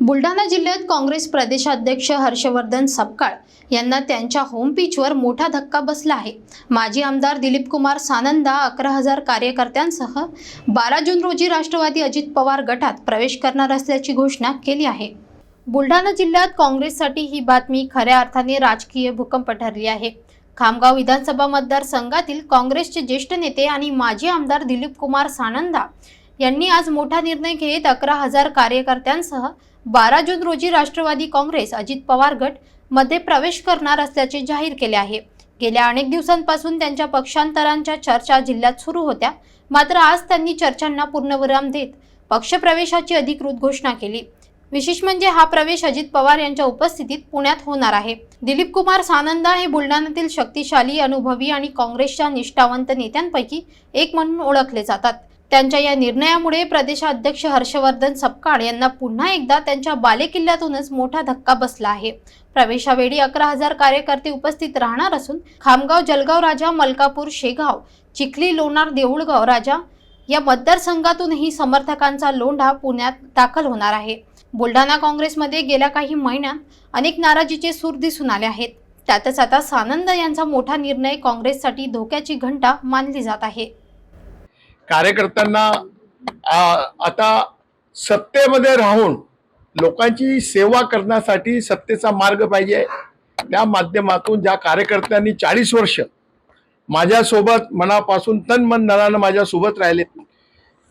बुलढाणा जिल्ह्यात काँग्रेस प्रदेशाध्यक्ष हर्षवर्धन सपकाळ यांना त्यांच्या होम पिचवर मोठा धक्का बसला आहे. माजी आमदार दिलीप कुमार सानंदा अकरा हजार कार्यकर्त्यांसह बारा जून रोजी राष्ट्रवादी अजित पवार गटात प्रवेश करणार असल्याची घोषणा केली आहे. बुलढाणा जिल्ह्यात काँग्रेससाठी ही बातमी खऱ्या अर्थाने राजकीय भूकंप ठरली आहे. खामगाव विधानसभा मतदारसंघातील काँग्रेसचे ज्येष्ठ नेते आणि माजी आमदार दिलीप कुमार सानंदा यांनी आज मोठा निर्णय घेत अकरा हजार कार्यकर्त्यांसह बारा जून रोजी राष्ट्रवादी काँग्रेस अजित पवार गटमध्ये प्रवेश करणार असल्याचे जाहीर केले आहे. गेल्या अनेक दिवसांपासून त्यांच्या पक्षांतरांच्या चर्चा जिल्ह्यात सुरू होत्या. मात्र आज त्यांनी चर्चांना पूर्णविराम देत पक्षप्रवेशाची अधिकृत घोषणा केली. विशेष म्हणजे हा प्रवेश अजित पवार यांच्या उपस्थितीत पुण्यात होणार आहे. दिलीप कुमार सानंदा हे बुलढाण्यातील शक्तिशाली अनुभवी आणि काँग्रेसच्या निष्ठावंत नेत्यांपैकी एक म्हणून ओळखले जातात. त्यांच्या या निर्णयामुळे प्रदेशाध्यक्ष हर्षवर्धन सपकाळ यांना पुन्हा एकदा त्यांच्या बालेकिल्ल्यातूनच मोठा धक्का बसला आहे. प्रवेशावेळी अकरा हजार कार्यकर्ते उपस्थित राहणार असून खामगाव जलगाव राजा मलकापूर शेगाव चिखली लोणार देऊळगाव राजा या मतदारसंघातूनही समर्थकांचा लोंढा पुण्यात दाखल होणार आहे. बुलढाणा काँग्रेसमध्ये गेल्या काही महिन्यात अनेक नाराजीचे सूर दिसून आले आहेत. त्यातच आता सानंद यांचा मोठा निर्णय काँग्रेससाठी धोक्याची घंटा मानली जात आहे. कार्यकर्त्यांना आता सत्तेमध्ये राहून लोकांची सेवा करण्यासाठी सत्तेचा मार्ग पाहिजे. त्या माध्यमातून ज्या कार्यकर्त्यांनी चाळीस वर्ष माझ्यासोबत मनापासून तन मन नरानं माझ्यासोबत राहिले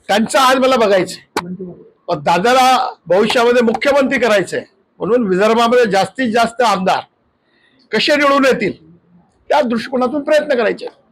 त्यांचं आज मला बघायचं दादाला भविष्यामध्ये मुख्यमंत्री करायचंय म्हणून विदर्भामध्ये जास्तीत जास्त आमदार कसे निवडून येतील त्या दृष्टिकोनातून प्रयत्न करायचे.